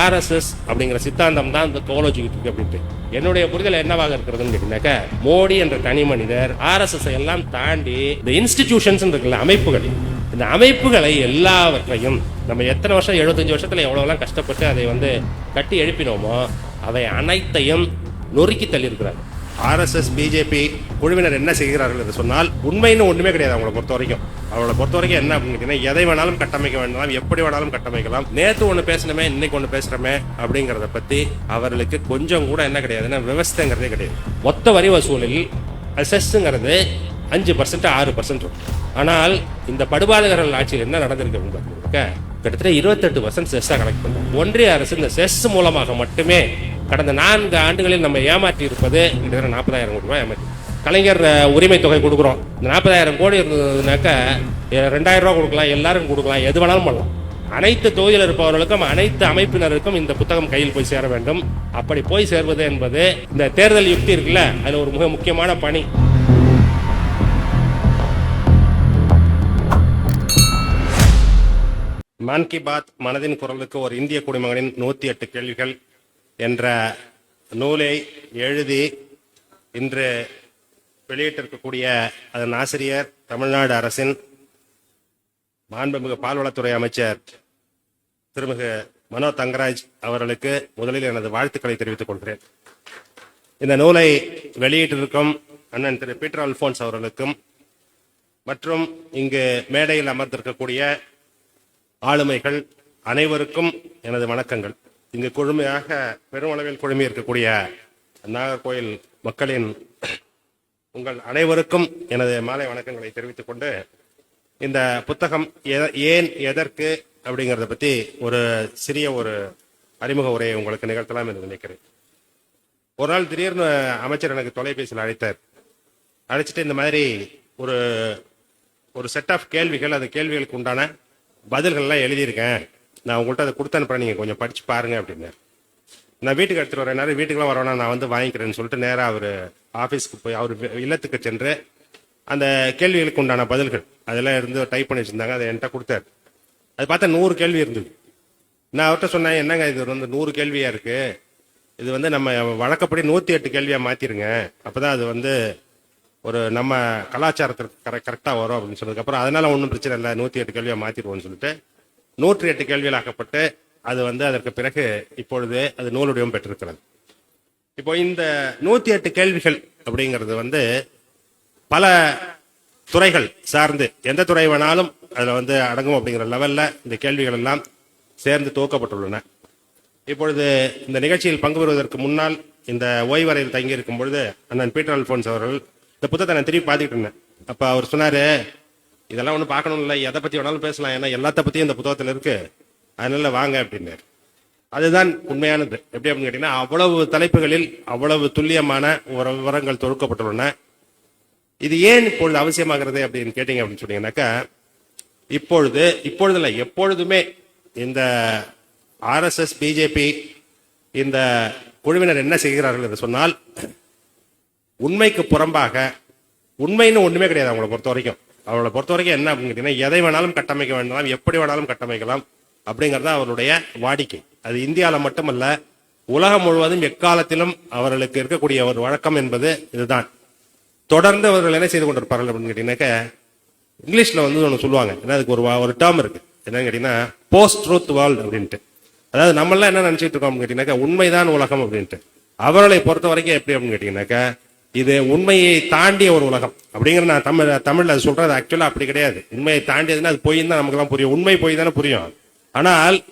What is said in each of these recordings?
RSS அப்படிங்கிற சித்தாந்தம் தான் இந்த தோலோஜிக்கு இருக்கு அப்படின்ட்டு என்னுடைய புரிதல் என்னவாக இருக்கிறதுன்னு கேட்டீங்கன்னாக்க மோடி என்ற தனி மனிதர் ஆர்எஸ்எஸ் எல்லாம் தாண்டி இந்த இன்ஸ்டிடியூஷன்ஸ் இருக்குல்ல அமைப்புகள். இந்த அமைப்புகளை எல்லாவற்றையும் நம்ம எத்தனை வருஷம் எழுபத்தஞ்சு வருஷத்தில் எவ்வளோலாம் கஷ்டப்பட்டு அதை வந்து கட்டி எழுப்பினோமோ அவை அனைத்தையும் நொறுக்கி தள்ளியிருக்கிறார். ஆர்எஸ்எஸ் பிஜேபி குழுவினர் என்ன செய்கிறார்கள் என்று சொன்னால் உண்மைன்னு ஒன்றுமே கிடையாது அவங்கள பொறுத்த வரைக்கும். அவங்கள பொறுத்த வரைக்கும் என்ன அப்படின்னு எதை வேணாலும் கட்டமைக்க வேண்டாம் எப்படி வேணாலும் கட்டமைக்கலாம். நேற்று ஒன்று பேசணுமே இன்னைக்கு ஒன்று பேசுகிறோமே அப்படிங்கிறத பற்றி அவர்களுக்கு கொஞ்சம் கூட என்ன கிடையாதுன்னா விவசாயங்கிறதே கிடையாது. மொத்த வரி வசூலில் அசஸ்ங்கிறது அஞ்சு பர்சன்ட் ஆறு பர்சன்ட் இருக்கும் ஆனால் இந்த படுபாதகர்கள் ஆட்சியில் என்ன நடந்திருக்கு அப்படின்னு கிட்டத்தட்ட இருபத்தெட்டு பர்சன்ட் செஸ்ஸாக கலெக்ட் பண்ணுறோம் ஒன்றிய அரசு இந்த செஸ் மூலமாக மட்டுமே கடந்த நான்கு ஆண்டுகளில் நம்ம ஏமாற்றி இருப்பது கிட்டத்தட்ட நாற்பதாயிரம் கோடி ரூபாய் ஏமாற்றி. கலைஞர் உரிமை தொகை கொடுக்குறோம். இந்த நாற்பதாயிரம் கோடி இருந்ததுனாக்கா ரெண்டாயிரம் ரூபா கொடுக்கலாம் எல்லாரும் கொடுக்கலாம் எது வேணாலும் பண்ணலாம். அனைத்து தொகுதியில் இருப்பவர்களுக்கும் அனைத்து அமைப்பினருக்கும் இந்த புத்தகம் கையில் போய் சேர வேண்டும். அப்படி போய் சேர்வது என்பது இந்த தேர்தல் யுக்தி இருக்குல்ல அதில் ஒரு மிக முக்கியமான பணி. மன் கி பாத் மனதின் குரலுக்கு ஒரு இந்திய குடிமகனின் நூத்தி எட்டு கேள்விகள். என்ற நூலை எழுதி இன்று வெளியிட்டிருக்கக்கூடிய அதன் ஆசிரியர் தமிழ்நாடு அரசின் மாண்புமிகு பால்வளத்துறை அமைச்சர் திருமிகு மனோ தங்கராஜ் அவர்களுக்கு முதலில் எனது வாழ்த்துக்களை தெரிவித்துக் கொள்கிறேன். இந்த நூலை வெளியிட்டிருக்கும் அண்ணன் திரு பீட்டர் அல்போன்ஸ் அவர்களுக்கும் மற்றும் இங்கு மேடையில் அமர்ந்திருக்கக்கூடிய ஆளுமைகள் அனைவருக்கும் எனது வணக்கங்கள். இங்கு குழுமையாக பெருமளவில் குழுமி இருக்கக்கூடிய நாகர்கோயில் மக்களின் உங்கள் அனைவருக்கும் எனது மாலை வணக்கங்களை தெரிவித்துக் கொண்டு இந்த புத்தகம் ஏன் எதற்கு அப்படிங்கிறத பத்தி ஒரு சிறிய ஒரு அறிமுக உரையை உங்களுக்கு நிகழ்த்தலாம் என்று நினைக்கிறேன். ஒரு நாள் திடீர்னு அமைச்சர் எனக்கு தொலைபேசியில் அழைத்தார். அழைச்சிட்டு இந்த மாதிரி ஒரு ஒரு செட் ஆஃப் கேள்விகள் அந்த கேள்விகளுக்கு உண்டான பதில்கள்லாம் எழுதியிருக்கேன். நான் உங்கள்கிட்ட அதை கொடுத்து அனுப்புறேன். நீங்கள் கொஞ்சம் படித்து பாருங்கள் அப்படின்னாரு. நான் வீட்டுக்கு எடுத்துகிட்டு வரேன். நேரம் வீட்டுக்குலாம் வரவேணா நான் வந்து வாங்கிக்கிறேன்னு சொல்லிட்டு நேராக அவர் ஆஃபீஸ்க்கு போய் அவர் இல்லத்துக்கு சென்று அந்த கேள்விகளுக்கு உண்டான பதில்கள் அதெல்லாம் இருந்து டைப் பண்ணி வச்சுருந்தாங்க. அதை என்கிட்ட கொடுத்தாரு. அது பார்த்தா நூறு கேள்வி இருந்தது. நான் அவர்கிட்ட சொன்னேன் என்னங்க இது? வந்து நூறு கேள்வியாக இருக்குது இது வந்து நம்ம வழக்கப்படி நூற்றி எட்டு கேள்வியாக மாற்றிருங்க அப்போ தான் அது வந்து ஒரு நம்ம கலாச்சாரத்திற்கு கரெக்ட் கரெக்டாக வரும். அப்படின்னு சொன்னதுக்கப்புறம் அதனால் ஒன்றும் பிரச்சனை இல்லை. நூற்றி எட்டு கேள்வியாக மாற்றிடுவோம்னு சொல்லிட்டு நூற்றி எட்டு கேள்விகள் ஆக்கப்பட்டு அது வந்து அதற்கு பிறகு இப்பொழுது அது நூலுடையும் பெற்றிருக்கிறது. இப்போ இந்த நூத்தி எட்டு கேள்விகள் அப்படிங்கிறது வந்து பல துறைகள் சார்ந்து எந்த துறை வேணாலும் அதில் வந்து அடங்கும் அப்படிங்கிற லெவலில் இந்த கேள்விகள் எல்லாம் சேர்ந்து துவக்கப்பட்டுள்ளன. இப்பொழுது இந்த நிகழ்ச்சியில் பங்கு பெறுவதற்கு முன்னால் இந்த ஓய்வறையில் தங்கி இருக்கும் பொழுது அண்ணன் பீட்டர் அல்போன்ஸ் அவர்கள் இந்த புத்தகத்தை நான் திருப்பி பார்த்துக்கிட்டு இருந்தேன். அப்போ அவர் சொன்னார் இதெல்லாம் ஒன்றும் பார்க்கணும் இல்லை எதை பற்றி வேணாலும் பேசலாம். ஏன்னா எல்லாத்த பற்றியும் இந்த புத்தகத்தில் இருக்கு. அதனால வாங்க அப்படின்னாரு. அதுதான் உண்மையானது எப்படி அப்படின்னு கேட்டீங்கன்னா அவ்வளவு தலைப்புகளில் அவ்வளவு துல்லியமான விவரங்கள் தொடுக்கப்பட்டுள்ளன இது ஏன் இப்பொழுது அவசியமாகிறது அப்படின்னு கேட்டீங்க அப்படின்னு சொன்னீங்கன்னாக்கா இப்பொழுது இப்பொழுது இல்லை எப்பொழுதுமே இந்த ஆர்எஸ்எஸ் பிஜேபி இந்த குழுவினர் என்ன செய்கிறார்கள் என்று சொன்னால் உண்மைக்கு புறம்பாக உண்மைன்னு ஒன்றுமே கிடையாது அவங்கள பொறுத்த வரைக்கும் அவரோட பொறுத்த வரைக்கும் என்ன அப்படின்னு கேட்டீங்கன்னா எதை வேணாலும் கட்டமைக்க வேண்டாம் எப்படி வேணாலும் கட்டமைக்கலாம் அப்படிங்கிறது அவருடைய வாடிக்கை. அது இந்தியாவில் மட்டுமல்ல உலகம் முழுவதும் எக்காலத்திலும் அவர்களுக்கு இருக்கக்கூடிய ஒரு வழக்கம் என்பது இதுதான். தொடர்ந்து அவர்கள் என்ன செய்து கொண்டிருப்பார்கள் அப்படின்னு கேட்டீங்கன்னாக்க இங்கிலீஷ்ல வந்து ஒன்று சொல்லுவாங்க. ஏன்னா அதுக்கு ஒரு வா- ஒரு டேர்ம் இருக்கு. என்னன்னு கேட்டீங்கன்னா போஸ்ட் ட்ரூத் வேர்ல்டு அப்படின்ட்டு. அதாவது நம்மளாம் என்ன நினைச்சிட்டு இருக்கோம் அப்படின்னு கேட்டீங்கன்னாக்கா உண்மைதான் உலகம் அப்படின்ட்டு. அவர்களை பொறுத்த வரைக்கும் எப்படி அப்படின்னு கேட்டீங்கன்னாக்கா இது உண்மையை தாண்டிய ஒரு உலகம். அப்படிங்கிற நான் தமிழ் தமிழ்ல அது சொல்றது ஆக்சுவலா அப்படி கிடையாது. உண்மையை தாண்டியதுன்னா அது பொய் தான் நமக்கு தான் புரியும். உண்மை பொய் தானே புரியும். ஆனால்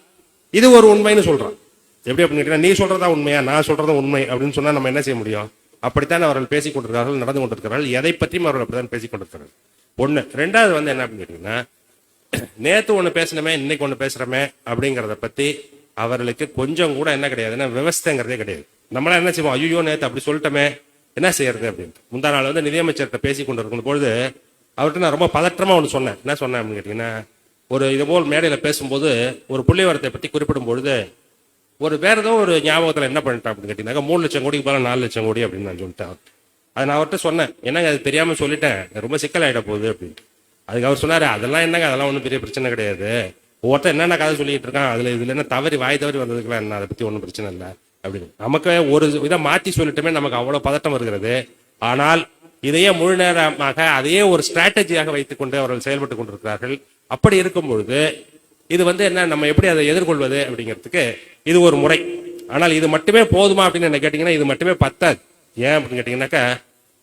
இது ஒரு உண்மைன்னு சொல்றான் எப்படி அப்படின்னு கேட்டீங்கன்னா நீ சொல்றதா உண்மையா? நான் சொல்றதும் உண்மை. அப்படின்னு சொன்னா நம்ம என்ன செய்ய முடியும்? அப்படித்தான் அவர்கள் பேசிக் கொண்டிருக்கிறார்கள் நடந்து கொண்டிருக்கிறார்கள். எதை பற்றியும் அவர்கள் அப்படித்தான் பேசிக் கொண்டிருக்கிறார்கள். ஒண்ணு. ரெண்டாவது வந்து என்ன அப்படின்னு கேட்டீங்கன்னா நேத்து ஒண்ணு பேசணுமே இன்னைக்கு ஒண்ணு பேசுறமே அப்படிங்கிறத பத்தி அவர்களுக்கு கொஞ்சம் கூட என்ன கிடையாதுன்னா விவசாயங்கிறதே கிடையாது. நம்மளா என்ன செய்வோம்? ஐயோ நேத்து அப்படி சொல்லிட்டோமே. என்ன செய்யறது அப்படின்ட்டு. முந்தா நாள் வந்து நிதியமைச்சர்கிட்ட பேசி கொண்டிருக்கும் பொழுது அவர்கிட்ட நான் ரொம்ப பதற்றமாக ஒன்று சொன்னேன். என்ன சொன்னேன் அப்படின்னு கேட்டிங்கன்னா ஒரு இது போல் பேசும்போது ஒரு புள்ளிவரத்தை பற்றி குறிப்பிடும் பொழுது ஒரு வேற ஏதோ ஒரு ஞாபகத்தில் என்ன பண்ணிட்டேன் அப்படின்னு கேட்டீங்கன்னா மூணு லட்சம் கோடிக்கு பதிலாக நாலு லட்சம் கோடி அப்படின்னு நான் சொல்லிட்டேன் அதை நான் அவர்கிட்ட சொன்னேன். என்னங்க அது தெரியாமல் சொல்லிட்டேன். ரொம்ப சிக்கலாயிட போகுது அப்படின்னு. அதுக்கு அவர் சொன்னார் அதெல்லாம் என்னங்க அதெல்லாம் ஒன்றும் பெரிய பிரச்சனை கிடையாது. ஒவ்வொருத்தர் என்னென்ன கதை சொல்லிட்டு இருக்கான் அதில் இதில் என்ன தவறி வாய் தவறி வந்ததுக்கெல்லாம் என்ன? அதை பற்றி ஒன்றும் பிரச்சனை இல்லை. அப்படின்னு. நமக்கு ஒரு இதை மாற்றி சொல்லிட்டுமே நமக்கு அவ்வளோ பதட்டம் வருகிறது. ஆனால் இதையே முழு நேரமாக அதையே ஒரு ஸ்ட்ராட்டஜியாக வைத்துக்கொண்டு அவர்கள் செயல்பட்டு கொண்டிருக்கிறார்கள். அப்படி இருக்கும் பொழுது இது வந்து என்ன நம்ம எப்படி அதை எதிர்கொள்வது அப்படிங்கிறதுக்கு இது ஒரு முறை. ஆனால் இது மட்டுமே போதுமா அப்படின்னு என்ன கேட்டீங்கன்னா இது மட்டுமே பத்தாது. ஏன் அப்படின்னு கேட்டீங்கன்னாக்கா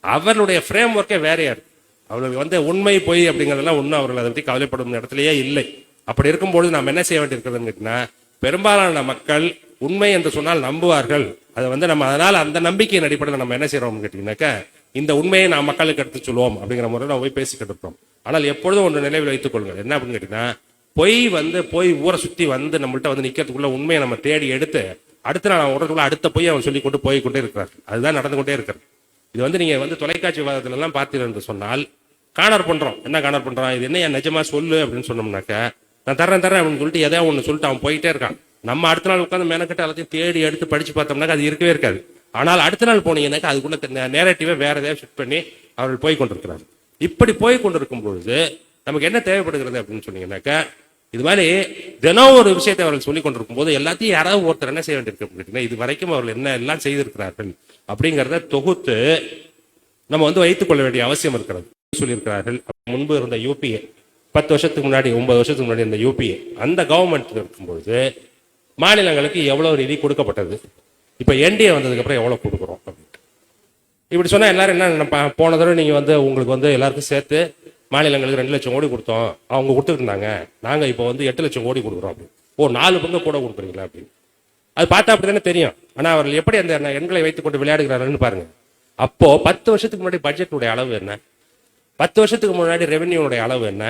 அவர்களுடைய ஃப்ரேம் ஒர்க்கே வேறையா இருக்கு அவர்களுக்கு வந்து உண்மை பொய் அப்படிங்கிறதெல்லாம் ஒன்றும் அவர்கள் அதை பற்றி கவலைப்படும் இடத்துலயே இல்லை. அப்படி இருக்கும்பொழுது நாம் என்ன செய்ய வேண்டியிருக்கிறதுன்னு கேட்டீங்கன்னா பெரும்பாலான மக்கள் உண்மை என்று சொன்னால் நம்புவார்கள். அதை வந்து நம்ம அதனால் அந்த நம்பிக்கையின் அடிப்படையில் நம்ம என்ன செய்யறோம்னு கேட்டிங்கனாக்கா இந்த உண்மையை நான் மக்களுக்கு எடுத்து சொல்லுவோம் அப்படிங்கிற முறையில் நம்ம போய் பேசிக்கிட்டு இருக்கோம் ஆனால் எப்பொழுதும் ஒன்று நினைவில் வைத்துக் கொள்ளுங்கள். என்ன அப்படின்னு கேட்டிங்கன்னா பொய் வந்து போய் ஊரை சுற்றி வந்து நம்மள்ட்ட வந்து நிற்கிறதுக்குள்ள உண்மையை நம்ம தேடி எடுத்து அடுத்த நாள் அவன் உடனுக்குள்ள அடுத்த பொய் அவன் சொல்லி கொண்டு போய் கொண்டே இருக்கிறார். அதுதான் நடந்து கொண்டே இருக்கிறது. இது வந்து நீங்கள் வந்து தொலைக்காட்சி விவாதத்துலலாம் பார்த்தீங்கன்னு சொன்னால் காணர் பண்ணுறோம் என்ன காணர் பண்ணுறான் இது என்ன என் நிஜமா சொல்லு அப்படின்னு சொன்னோம்னாக்க நான் தரேன் தரேன் அப்படின்னு சொல்லிட்டு எதையோ ஒன்று சொல்லிட்டு அவன் போயிட்டே இருக்கான். நம்ம அடுத்த நாள் உட்காந்து மெனக்கிட்ட எல்லாத்தையும் தேடி எடுத்து படிச்சு பார்த்தோம்னாக்க அது இருக்கவே இருக்காது. ஆனால் அடுத்த நாள் போனீங்கன்னாக்கா அதுக்குள்ள நேரட்டிவே வேற ஏதாவது ஷிஃப்ட் பண்ணி அவர்கள் போய் கொண்டிருக்கிறார் இப்படி போய் கொண்டிருக்கும் பொழுது நமக்கு என்ன தேவைப்படுகிறது அப்படின்னு சொன்னீங்கன்னாக்கா இது மாதிரி தினம் ஒரு விஷயத்தை அவர்கள் சொல்லிக் கொண்டிருக்கும் போது எல்லாத்தையும் யாராவது ஒருத்தர் என்ன செய்ய வேண்டியிருக்கு இது வரைக்கும் அவர்கள் என்ன எல்லாம் செய்திருக்கிறார்கள்? அப்படிங்கிறத தொகுத்து நம்ம வந்து வைத்துக் கொள்ள வேண்டிய அவசியம் இருக்கிறது. சொல்லியிருக்கிறார்கள். முன்பு இருந்த யூபிஏ பத்து வருஷத்துக்கு முன்னாடி ஒன்பது வருஷத்துக்கு முன்னாடி இருந்த யூபிஏ அந்த கவர்மெண்ட் இருக்கும்பொழுது மாநிலங்களுக்கு எவ்வளோ நிதி கொடுக்கப்பட்டது? இப்போ என்டிஏ வந்ததுக்கப்புறம் எவ்வளோ கொடுக்குறோம் அப்படின்ட்டு. இப்படி சொன்னால் எல்லாரும் என்ன நினைப்பாங்க போன தடவை நீங்கள் வந்து உங்களுக்கு வந்து எல்லாருக்கும் சேர்த்து மாநிலங்களுக்கு ரெண்டு லட்சம் கோடி கொடுத்தோம். அவங்க கொடுத்துருந்தாங்க நாங்கள் இப்போ வந்து எட்டு லட்சம் கோடி கொடுக்குறோம் அப்படின்னு. ஓ நாலு பங்கு கூட கொடுக்குறீங்களா அப்படின்னு. அது பார்த்தா அப்படி தானே தெரியும். ஆனால் அவர்கள் எப்படி அந்த எண்களை வைத்துக்கொண்டு கொண்டு பாருங்கள் அப்போது பத்து வருஷத்துக்கு முன்னாடி பட்ஜெட்டுடைய அளவு என்ன? பத்து வருஷத்துக்கு முன்னாடி ரெவென்யூனுடைய அளவு என்ன?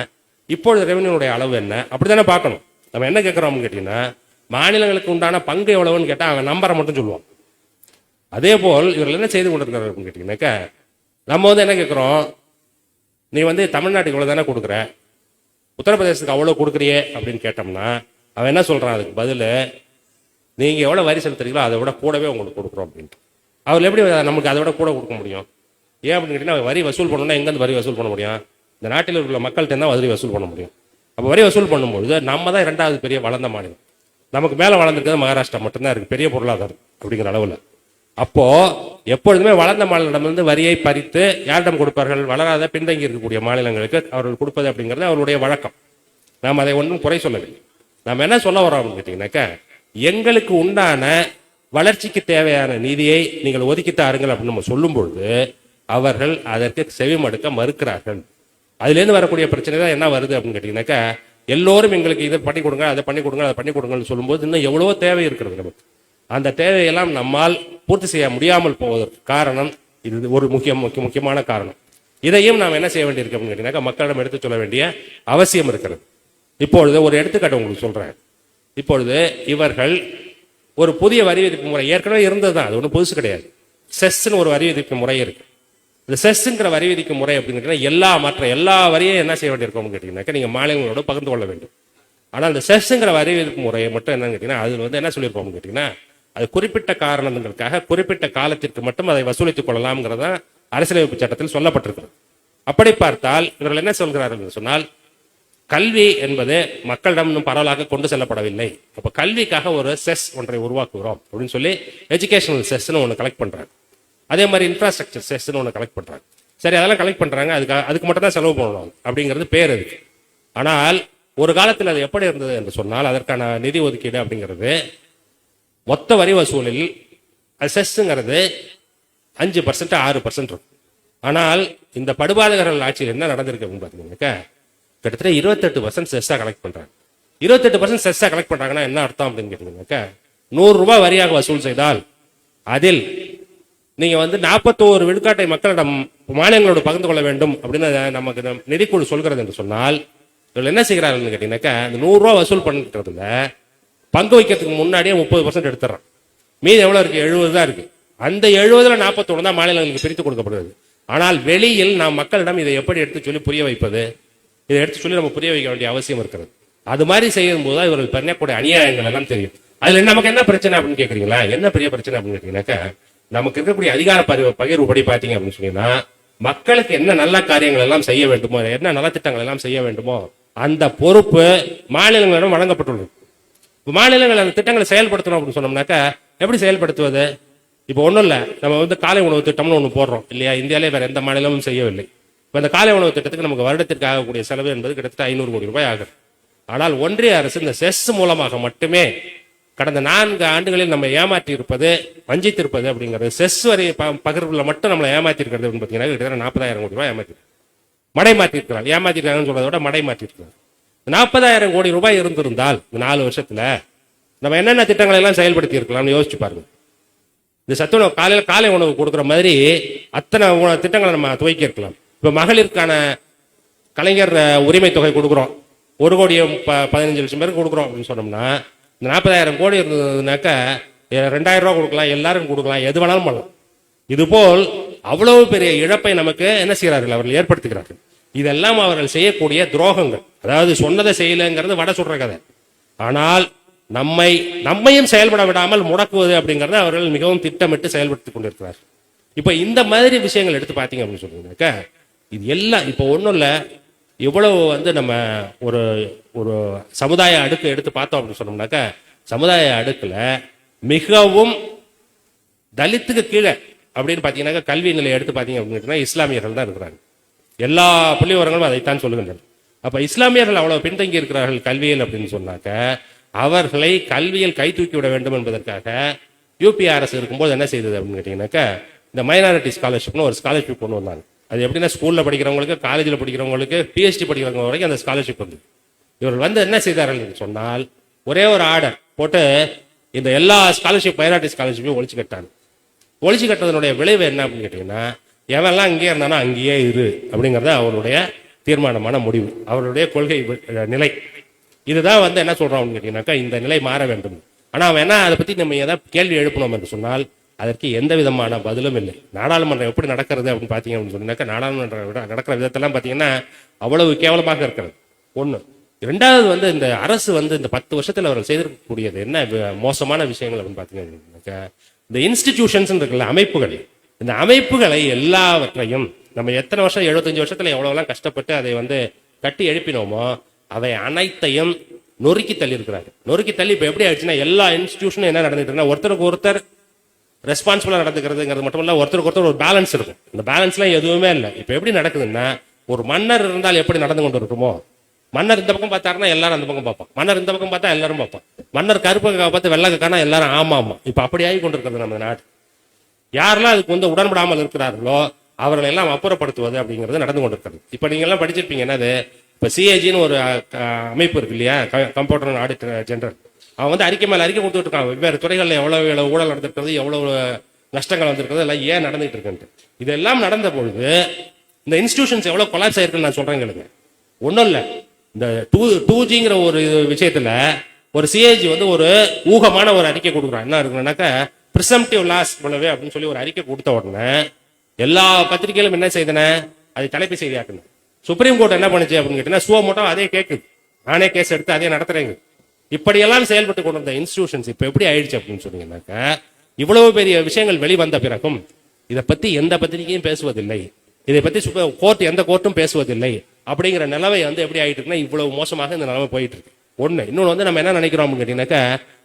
இப்பொழுது ரெவென்யூனுடைய அளவு என்ன? அப்படி தானே பார்க்கணும். நம்ம என்ன கேட்குறோம்னு கேட்டிங்கன்னா மாநிலங்களுக்கு உண்டான பங்கு எவ்வளவுன்னு கேட்டால் அவன் நம்பரை மட்டும் சொல்லுவான் அதே போல் இவர்கள் என்ன செய்து கொண்டிருக்கிறார் அப்படின்னு கேட்டிங்கனாக்கா நம்ம வந்து என்ன கேட்குறோம்? நீ வந்து தமிழ்நாட்டுக்கு இவ்வளோ தானே கொடுக்குற? உத்தரப்பிரதேசத்துக்கு அவ்வளோ கொடுக்குறியே அப்படின்னு கேட்டோம்னா அவன் என்ன சொல்கிறான் அதுக்கு பதில் நீங்கள் எவ்வளோ வரி செலுத்துறீங்களோ அதை விட கூடவே உங்களுக்கு கொடுக்குறோம் அப்படின்ட்டு. அவர் எப்படி நமக்கு அதை விட கூட கொடுக்க முடியும்? ஏன் அப்படின்னு கேட்டீங்கன்னா வரி வசூல் பண்ணணும்னா எங்கேருந்து வரி வசூல் பண்ண முடியும்? இந்த நாட்டில் உள்ள மக்கள்கிட்ட தான் வரி வசூல் பண்ண முடியும். அப்போ வரி வசூல் பண்ணும்பொழுது நம்ம தான் இரண்டாவது பெரிய வளர்ந்த மாநிலம். நமக்கு மேலே வளர்ந்துருக்கிறது மகாராஷ்டிரா மட்டும்தான் இருக்குது பெரிய பொருளாதாரம் அப்படிங்கிற அளவில். அப்போது எப்பொழுதுமே வளர்ந்த மாநிலமிருந்து வரியை பறித்து யாரிடம் கொடுப்பார்கள்? வளராத பின்தங்கி இருக்கக்கூடிய மாநிலங்களுக்கு அவர்கள் கொடுப்பது அப்படிங்கிறது அவருடைய வழக்கம். நாம் அதை ஒன்றும் குறை சொல்லவில்லை. நாம் என்ன சொல்ல வரோம் அப்படின்னு கேட்டிங்கனாக்கா எங்களுக்கு உண்டான வளர்ச்சிக்கு தேவையான நிதியை நீங்கள் ஒதுக்கி தாருங்கள் அப்படின்னு நம்ம சொல்லும் பொழுது அவர்கள் அதற்கு செவிமடுக்க மறுக்கிறார்கள். அதுலேருந்து வரக்கூடிய பிரச்சனை தான் என்ன வருது அப்படின்னு கேட்டிங்கனாக்கா எல்லோரும் எங்களுக்கு இதை பண்ணி கொடுங்க அதை பண்ணி கொடுங்க அதை பண்ணி கொடுங்கன்னு சொல்லும்போது இன்னும் எவ்வளவோ தேவை இருக்கிறது நமக்கு. அந்த தேவையெல்லாம் நம்மால் பூர்த்தி செய்ய முடியாமல் போவதற்கு காரணம் இது ஒரு முக்கிய முக்கிய முக்கியமான காரணம். இதையும் நாம் என்ன செய்ய வேண்டியிருக்கு அப்படின்னு கேட்டீங்கன்னாக்கா மக்களிடம் எடுத்து சொல்ல வேண்டிய அவசியம் இருக்கிறது. இப்பொழுது ஒரு எடுத்துக்காட்டு உங்களுக்கு சொல்றேன். இப்பொழுது இவர்கள் ஒரு புதிய வரி விதிப்பு முறை ஏற்கனவே இருந்தது தான் அது ஒன்றும் புதுசு கிடையாது. செஸ்ன்னு ஒரு வரி விதிப்பு முறை இருக்கு. இந்த செஸ்ங்கிற வரி விதிக்கும் முறை அப்படின்னு கேட்டீங்கன்னா எல்லா மற்ற எல்லா வரியும் என்ன செய்ய வேண்டியிருக்கோம்னு கேட்டீங்கன்னாக்கா நீங்கள் மாநிலங்களோட பகிர்ந்து கொள்ள வேண்டும். ஆனால் இந்த செஸ்ங்கிற வரி விதிப்பு முறையை மட்டும் என்னன்னு கேட்டிங்கன்னா அதில் வந்து என்ன சொல்லியிருப்போம்னு கேட்டிங்கன்னா அது குறிப்பிட்ட காரணங்களுக்காக குறிப்பிட்ட காலத்திற்கு மட்டும் அதை வசூலித்துக் கொள்ளலாம்ங்கிறதா அரசியலமைப்பு சட்டத்தில் சொல்லப்பட்டிருக்கிறது. அப்படி பார்த்தால் இவர்கள் என்ன சொல்கிறார்கள் என்று சொன்னால் கல்வி என்பது மக்களிடம் இன்னும் பரவலாக கொண்டு செல்லப்படவில்லை. அப்போ கல்விக்காக ஒரு செஸ் ஒன்றை உருவாக்குகிறோம் அப்படின்னு சொல்லி எஜுகேஷனல் செஸ்ன்னு ஒன்று கலெக்ட் பண்ணுறாங்க அதே மாதிரி இன்ஃப்ராஸ்ட்ரக்சர் செஸ்ன்னு ஒன்று கலெக்ட் பண்ணுறாங்க சரி அதெல்லாம் கலெக்ட் பண்ணுறாங்க அதுக்கு அதுக்கு மட்டும் தான் செலவு பண்ணணும் அப்படிங்கிறது பேர் இருக்கு ஆனால் ஒரு காலத்தில் அது எப்படி இருந்தது என்று சொன்னால் அதற்கான நிதி ஒதுக்கீடு அப்படிங்கிறது மொத்த வரி வசூலில் செஸ்ஸுங்கிறது அஞ்சு பர்சன்ட் ஆறு பர்சன்ட் இருக்கும். ஆனால் இந்த படுபாதகர்கள் ஆட்சியில் என்ன நடந்திருக்கு அப்படின்னு பார்த்தீங்கன்னாக்கா கிட்டத்தட்ட இருபத்தெட்டு பர்சன்ட் செஸ்ஸாக கலெக்ட் பண்ணுறாங்க இருபத்தெட்டு பர்சன்ட் செஸ்ஸாக கலெக்ட் பண்ணுறாங்கன்னா என்ன அர்த்தம் அப்படின்னு கேட்டீங்கன்னாக்கா நூறுரூபா வரியாக வசூல் செய்தால் அதில் நீங்கள் வந்து நாற்பத்தோரு விழுக்காட்டை மக்களிடம் மாநிலங்களோடு பகிர்ந்து கொள்ள வேண்டும் அப்படின்னு அதை நமக்கு நம் நிதிக்குழு சொல்கிறது என்று சொன்னால் இவர்கள் என்ன செய்கிறார்கள்னு கேட்டீங்கன்னாக்கா இந்த நூறுரூவா வசூல் பண்ணுறதுல பங்கு வைக்கிறதுக்கு முன்னாடியே முப்பது பர்சன்ட் எடுத்துடுறான். மீது எவ்வளோ இருக்குது எழுபது தான் இருக்குது அந்த எழுபதில் நாற்பத்தொன்று தான் மாநிலங்களுக்கு பிரித்து கொடுக்கப்படுது ஆனால் வெளியில் நாம் மக்களிடம் இதை எப்படி எடுத்து சொல்லி புரிய வைப்பது? இதை எடுத்து சொல்லி நம்ம புரிய வைக்க வேண்டிய அவசியம் இருக்கிறது. அது மாதிரி செய்யும் போது தான் இவர்கள் பண்ணக்கூடிய அநியாயங்கள் எல்லாம் தெரியும். அதில் நமக்கு என்ன பிரச்சனை அப்படின்னு கேட்குறீங்களா என்ன பெரிய பிரச்சனை அப்படின்னு கேட்டீங்கன்னாக்கா நமக்கு இருக்கக்கூடிய அதிகார பகிர்வு படி பார்த்தீங்க அப்படின்னு சொன்னீங்கன்னா மக்களுக்கு என்ன நல்ல காரியங்கள் எல்லாம் செய்ய வேண்டுமோ என்ன நலத்திட்டங்கள் எல்லாம் செய்ய வேண்டுமோ அந்த பொறுப்பு மாநிலங்களிடம் வழங்கப்பட்டுள்ளது. இப்போ மாநிலங்கள் அந்த திட்டங்களை செயல்படுத்தணும் அப்படின்னு சொன்னோம்னாக்கா எப்படி செயல்படுத்துவது? இப்போ ஒன்றும் இல்லை. நம்ம வந்து காலை உணவு திட்டம்னு ஒன்று போடுறோம் இல்லையா? இந்தியாவிலே வேறு எந்த மாநிலமும் செய்யவில்லை. இப்போ இந்த காலை உணவு திட்டத்துக்கு நமக்கு வருடத்திற்கு ஆகக்கூடிய செலவு என்பது கிட்டத்தட்ட ஐநூறு கோடி ரூபாய் ஆகும் ஆனால் ஒன்றிய அரசு இந்த செஸ் மூலமாக மட்டுமே கடந்த நான்கு ஆண்டுகளில் நம்ம ஏமாற்றி இருப்பது வஞ்சித்திருப்பது அப்படிங்கிறது செஸ் வரி ப- பகிர்வுல மட்டும் நம்மளை ஏமாற்றிருக்கிறது பார்த்தீங்கன்னா கிட்டத்தட்ட நாற்பதாயிரம் கோடி ரூபாய் ஏமாற்றி மடை மாற்றிருக்கிறார் ஏமாற்றிருக்காங்கன்னு சொல்றதை விட மடை மாற்றிருக்கிறார் நாற்பதாயிரம் கோடி ரூபாய் இருந்திருந்தால் இந்த நாலு வருஷத்துல நம்ம என்னென்ன திட்டங்களை எல்லாம் செயல்படுத்தி இருக்கலாம்னு யோசிச்சு பாருங்க. இந்த சத்துணவு காலையில் காலை உணவு கொடுக்குற மாதிரி அத்தனை உணவு திட்டங்களை நம்ம துவக்கி இருக்கலாம் இப்போ மகளிருக்கான கலைஞர் உரிமை தொகை கொடுக்குறோம். ஒரு கோடியும் ப- பதினஞ்சு லட்சம் பேருக்கு கொடுக்குறோம் அப்படின்னு சொன்னோம்னா இந்த நாற்பதாயிரம் கோடி இருந்ததுனாக்கா ரெண்டாயிரம் ரூபா கொடுக்கலாம் எல்லாரும் கொடுக்கலாம் எது வேணாலும் பண்ணலாம். இதுபோல் அவ்வளவு பெரிய இழப்பை நமக்கு என்ன செய்கிறார்கள்? அவர்கள் ஏற்படுத்துகிறார்கள். இதெல்லாம் அவர்கள் செய்யக்கூடிய துரோகங்கள். அதாவது சொன்னதை செய்யலைங்கிறது வட சொல்ற கதை. ஆனால் நம்மை நம்மையும் செயல்பட விடாமல் முடக்குவது அப்படிங்கிறத அவர்கள் மிகவும் திட்டமிட்டு செயல்படுத்தி கொண்டிருக்கிறார் இப்போ இந்த மாதிரி விஷயங்கள் எடுத்து பார்த்தீங்க அப்படின்னு சொல்றீங்கன்னாக்கா இது எல்லாம் இப்போ ஒன்றும் இல்லை. இவ்வளவு வந்து நம்ம ஒரு ஒரு சமுதாய அடுக்கு எடுத்து பார்த்தோம் அப்படின்னு சொன்னோம்னாக்கா சமுதாய அடுக்கில் மிகவும் தலித்துக்கு கீழே அப்படின்னு பார்த்தீங்கன்னாக்கா கல்வி நிலையை எடுத்து பார்த்தீங்க அப்படின்னு இஸ்லாமியர்கள் தான் இருக்கிறாங்க. எல்லா புள்ளி விவரங்களும் அதைத்தான் சொல்லுகின்றனர். அப்போ இஸ்லாமியர்கள் அவ்வளோ பின்தங்கி இருக்கிறார்கள் கல்வியில் அப்படின்னு சொன்னாக்க அவர்களை கல்வியில் கை தூக்கி விட வேண்டும் என்பதற்காக யூபி அரசு இருக்கும்போது என்ன செய்தது அப்படின்னு கேட்டீங்கன்னாக்கா இந்த மைனாரிட்டி ஸ்காலர்ஷிப்னு ஒரு ஸ்காலர்ஷிப் கொண்டு வந்தாங்க. அது எப்படின்னா ஸ்கூலில் படிக்கிறவங்களுக்கு காலேஜில் படிக்கிறவங்களுக்கு பிஹெச்டி படிக்கிறவங்க வரைக்கும் அந்த ஸ்காலர்ஷிப் வந்து இவர்கள் வந்து என்ன செய்தார்கள் என்று சொன்னால் ஒரே ஒரு ஆர்டர் போட்டு இந்த எல்லா ஸ்காலர்ஷிப் மைனாரிட்டி ஸ்காலர்ஷிப்பையும் ஒழிச்சு கட்டாங்க ஒழிச்சு கட்டுறதுனுடைய விளைவு என்ன அப்படின்னு கேட்டிங்கன்னா எவன்லாம் அங்கேயே இருந்தானோ அங்கேயே இரு அப்படிங்கிறத அவருடைய தீர்மானமான முடிவு. அவருடைய கொள்கை நிலை. இதுதான் வந்து என்ன சொல்கிறோம் அப்படின்னு கேட்டிங்கனாக்கா இந்த நிலை மாற வேண்டும். ஆனால் அவன் என்ன அதை பற்றி நம்ம ஏதாவது கேள்வி எழுப்பணும் என்று சொன்னால் அதற்கு எந்த விதமான பதிலும் இல்லை. நாடாளுமன்றம் எப்படி நடக்கிறது அப்படின்னு பார்த்தீங்க அப்படின்னு சொன்னாக்கா நாடாளுமன்றம் விட- நடக்கிற விதத்தெல்லாம் பார்த்தீங்கன்னா அவ்வளவு கேவலமாக இருக்கிறது. ஒன்று ரெண்டாவது வந்து இந்த அரசு வந்து இந்த பத்து வருஷத்தில் அவர்கள் செய்திருக்கக்கூடியது என்ன மோசமான விஷயங்கள் அப்படின்னு பார்த்தீங்கன்னா இந்த இன்ஸ்டிடியூஷன்ஸ் இருக்குல்ல அமைப்புகள். இந்த அமைப்புகளை எல்லாவற்றையும் நம்ம எத்தனை வருஷம் எழுபத்தஞ்சு வருஷத்தில் எவ்வளோலாம் கஷ்டப்பட்டு அதை வந்து கட்டி எழுப்பினோமோ அவை அனைத்தையும் நொறுக்கி தள்ளி இருக்கிறாங்க நொறுக்கி தள்ளி இப்போ எப்படி ஆயிடுச்சுன்னா எல்லா இன்ஸ்டிடியூஷனும் என்ன நடந்துட்டு இருக்குன்னா ஒருத்தருக்கு ஒருத்தர் ரெஸ்பான்சிபிளாக நடந்துக்கிறதுங்கிறது மட்டும் இல்லை ஒருத்தருக்கு ஒருத்தர் ஒரு பேலன்ஸ் இருக்கும். இந்த பேலன்ஸ்லாம் எதுவுமே இல்லை. இப்போ எப்படி நடக்குதுன்னா ஒரு மன்னர் இருந்தால் எப்படி நடந்து கொண்டு இருக்குமோ மன்னர் இந்த பக்கம் பார்த்தாருன்னா எல்லாரும் அந்த பக்கம் பார்ப்பான். மன்னர் இந்த பக்கம் பார்த்தா எல்லாரும் பார்ப்பான். மன்னர் கருப்பு பார்த்து வெள்ளக்கானா எல்லாரும் ஆமா ஆமா இப்போ அப்படி ஆகி கொண்டிருக்கிறது நம்ம நாடு. யாரெல்லாம் அதுக்கு வந்து உடன்படாமல் இருக்கிறார்களோ அவர்களை எல்லாம் அப்புறப்படுத்துவது அப்படிங்கிறது நடந்து கொண்டிருக்கிறது. இப்போ நீங்கள்லாம் படிச்சிருப்பீங்க என்னது? இப்போ சிஏஜின்னு ஒரு க- அமைப்பு இருக்கு இல்லையா? கம்ப்யூட்டர் ஆடிட்டர் ஜெனரல் அவன் வந்து அறிக்கை மேலே அறிக்கை கொடுத்துட்டு இருக்கான். வெவ்வேறு துறைகளில் எவ்வளோ எவ்வளோ ஊழல் நடந்திருக்கிறது எவ்வளோ நஷ்டங்கள் வந்திருக்கிறது எல்லாம் ஏன் நடந்துகிட்டு இருக்குன்ட்டு. இதெல்லாம் நடந்த பொழுது இந்த இன்ஸ்டிடியூஷன்ஸ் எவ்வளோ கொலாப்ஸ் ஆயிருக்குன்னு நான் சொல்றேன் கேளுங்க. ஒன்றும் இல்லை. இந்த டூ டூ ஜிங்கிற ஒரு விஷயத்தில் ஒரு சிஏஜி வந்து ஒரு ஊகமான ஒரு அறிக்கை கொடுக்குறான். என்ன இருக்குன்னாக்கா ப்ரிசம்டிவ் லாஸ் பண்ணவே அப்படின்னு சொல்லி ஒரு அறிக்கை கொடுத்த உடனே எல்லா பத்திரிகைகளும் என்ன செய்தன? அதை தலைப்பு செய்தியாக்குன்னு சுப்ரீம் கோர்ட் என்ன பண்ணுச்சு அப்படின்னு கேட்டீங்கன்னா சுவ மட்டும் அதே கேட்குது நானே கேஸ் எடுத்து அதே நடத்துறேங்க இப்படியெல்லாம் செயல்பட்டு கொண்டு வந்த இன்ஸ்டிடியூஷன்ஸ் இப்போ எப்படி ஆயிடுச்சு அப்படின்னு சொன்னீங்கன்னாக்கா இவ்வளவு பெரிய விஷயங்கள் வெளிவந்த பிறகும் இதை பத்தி எந்த பத்திரிகையும் பேசுவதில்லை. இதை பத்தி கோர்ட் எந்த கோர்ட்டும் பேசுவதில்லை. அப்படிங்கிற நிலைமை வந்து எப்படி ஆயிட்டு இருக்குன்னா இவ்வளவு மோசமாக இந்த நிலவை போயிட்டு இருக்கு. ஒண்ணு இன்னொன்று வந்து நம்ம என்ன நினைக்கிறோம் அப்படின்னு கேட்டீங்கன்னாக்கா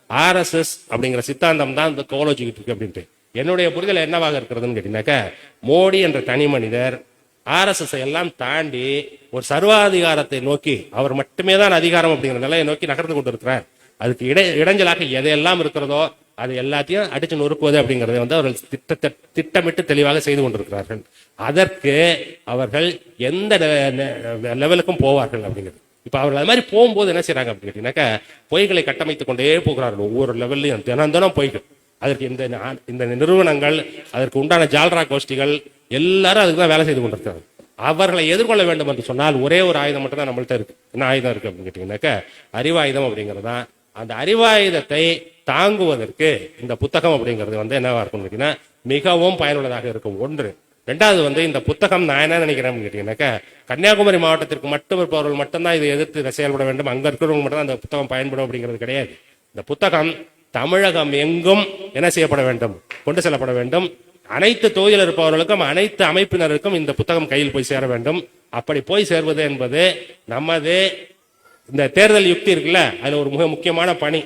ஆர்எஸ்எஸ் அப்படிங்கிற சித்தாந்தம் தான் இந்த கோலோஜிக்கிட்டு இருக்கு அப்படின்ட்டு. என்னுடைய புரிதல் என்னவாக இருக்கிறதுன்னு கேட்டீங்கன்னாக்கா மோடி என்ற தனி மனிதர் ஆர்எஸ்எஸ் எல்லாம் தாண்டி ஒரு சர்வாதிகாரத்தை நோக்கி அவர் மட்டுமே தான் அதிகாரம் அப்படிங்கிற நிலையை நோக்கி நகர்ந்து கொண்டிருக்கிறார். அதுக்கு இடை இடைஞ்சலாக எதையெல்லாம் இருக்கிறதோ அது எல்லாத்தையும் அடிச்சு நொறுக்குவது அப்படிங்கிறத வந்து அவர்கள் திட்டத்தை திட்டமிட்டு தெளிவாக செய்து கொண்டிருக்கிறார்கள். அதற்கு அவர்கள் எந்த லெவலுக்கும் போவார்கள் அப்படிங்கிறது. இப்ப அவர்கள் அது மாதிரி போகும்போது என்ன செய்யறாங்க அப்படின்னு கேட்டீங்கன்னாக்கா பொய்களை கட்டமைத்துக் கொண்டே போகிறார்கள். ஒவ்வொரு லெவல்லையும் தினம் தினம் பொய்கள். அதற்கு இந்த இந்த நிறுவனங்கள் அதற்கு உண்டான ஜால்ரா கோஷ்டிகள் எல்லாரும் அதுக்கு தான் வேலை செய்து கொண்டிருக்காங்க அவர்களை எதிர்கொள்ள வேண்டும் என்று சொன்னால் ஒரே ஒரு ஆயுதம் மட்டும் தான் நம்மள்ட்ட இருக்கு. என்ன ஆயுதம் இருக்கு அப்படின்னு கேட்டீங்கன்னாக்கா அறிவாயுதம் அப்படிங்கிறது தான். அந்த அறிவாயுதத்தை தாங்குவதற்கு இந்த புத்தகம் அப்படிங்கிறது வந்து என்னவா இருக்கும்னு கேட்டீங்கன்னா மிகவும் பயனுள்ளதாக இருக்கும். ஒன்று. ரெண்டாவது வந்து இந்த புத்தகம் நான் என்ன நினைக்கிறேன் அப்படின்னு கேட்டீங்கன்னாக்கா கன்னியாகுமரி மாவட்டத்திற்கு மட்டும் இருப்பவர்கள் மட்டும்தான் இதை எதிர்த்து செயல்பட வேண்டும். அங்க இருக்கிறவங்க மட்டும் தான் அந்த புத்தகம் பயன்படும் அப்படிங்கிறது கிடையாது. இந்த புத்தகம் தமிழகம் எங்கும் என்ன செய்யப்பட வேண்டும்? கொண்டு செல்லப்பட வேண்டும். அனைத்து தொகுதியில் இருப்பவர்களுக்கும் அனைத்து அமைப்பினருக்கும் இந்த புத்தகம் கையில் போய் சேர வேண்டும். அப்படி போய் சேர்வது என்பது நமது இந்த தேர்தல் யுக்தி இருக்குல்ல அதில் ஒரு மிக முக்கியமான பணி.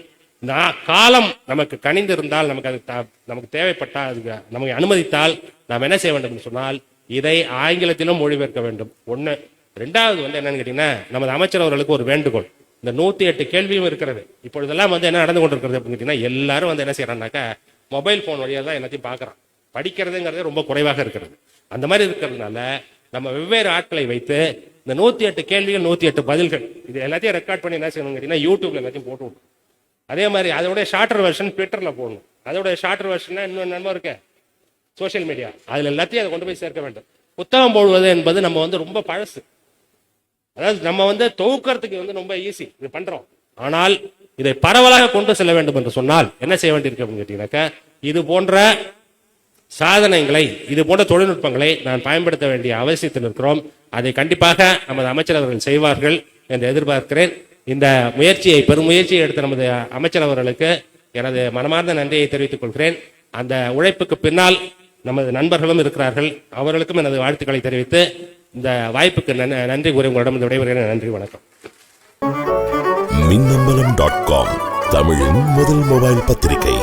காலம் நமக்கு கனிந்து இருந்தால் நமக்கு அது த- நமக்கு தேவைப்பட்டால் அதுக்கு நமக்கு அனுமதித்தால் நாம் என்ன செய்ய வேண்டும் என்று சொன்னால் இதை ஆங்கிலத்திலும் மொழிபெயர்க்க வேண்டும். ஒன்று ரெண்டாவது வந்து என்னன்னு கேட்டீங்கன்னா நமது அமைச்சர் அவர்களுக்கு ஒரு வேண்டுகோள். இந்த நூத்தி எட்டு கேள்வியும் இருக்கிறது. இப்பொழுதெல்லாம் வந்து என்ன நடந்து கொண்டிருக்கிறது அப்படின்னு கேட்டீங்கன்னா எல்லாரும் வந்து என்ன செய்யறாங்கனாக்கா மொபைல் போன் வழியாக தான் எல்லாத்தையும் பார்க்குறான். படிக்கிறதுங்கிறது ரொம்ப குறைவாக இருக்கிறது. அந்த மாதிரி இருக்கிறதுனால நம்ம வெவ்வேறு ஆட்களை வைத்து இந்த நூத்தி எட்டு கேள்விகள் நூத்தி எட்டு பதில்கள் இது எல்லாத்தையும் ரெக்கார்ட் பண்ணி என்ன செய்யணும் கேட்டீங்கன்னா யூடியூப்ல எல்லாத்தையும் போட்டு விடணும். அதே மாதிரி அதோட ஷார்ட்டர் வெர்ஷன் ட்விட்டர்ல போடணும். அதோடைய ஷார்ட்டர் வெர்ஷன் இன்னும் நன்மை இருக்கு சோஷியல் மீடியா அதுல எல்லாத்தையும் அதை கொண்டு போய் சேர்க்க வேண்டும். புத்தகம் போடுவது என்பது நம்ம வந்து ரொம்ப பழசு. அதாவது நம்ம வந்து தொகுக்கிறதுக்கு வந்து ரொம்ப ஈஸி இது பண்றோம். ஆனால் இதை பரவலாக கொண்டு செல்ல வேண்டும் என்று சொன்னால் என்ன செய்ய வேண்டியிருக்கு அப்படின்னு கேட்டீங்கன்னாக்கா இது போன்ற சாதனைகளை இது போன்ற தொழில்நுட்பங்களை நான் பயன்படுத்த வேண்டிய அவசியத்தில் இருக்கிறோம். அதை கண்டிப்பாக நமது அமைச்சர் அவர்கள் செய்வார்கள் என்று எதிர்பார்க்கிறேன். இந்த முயற்சியை பெரும் முயற்சியை எடுத்த நமது அமைச்சர் அவர்களுக்கு எனது மனமார்ந்த நன்றியை தெரிவித்துக் கொள்கிறேன். அந்த உழைப்புக்கு பின்னால் நமது நண்பர்களும் இருக்கிறார்கள். அவர்களுக்கும் எனது வாழ்த்துக்களை தெரிவித்து இந்த வாய்ப்புக்கு நன்றி கூறி உங்களிடம் விடைபெறுகிறேன். நன்றி வணக்கம். மின்னம்பலம் டாட் காம் தமிழின் முதல் மொபைல் பத்திரிகை.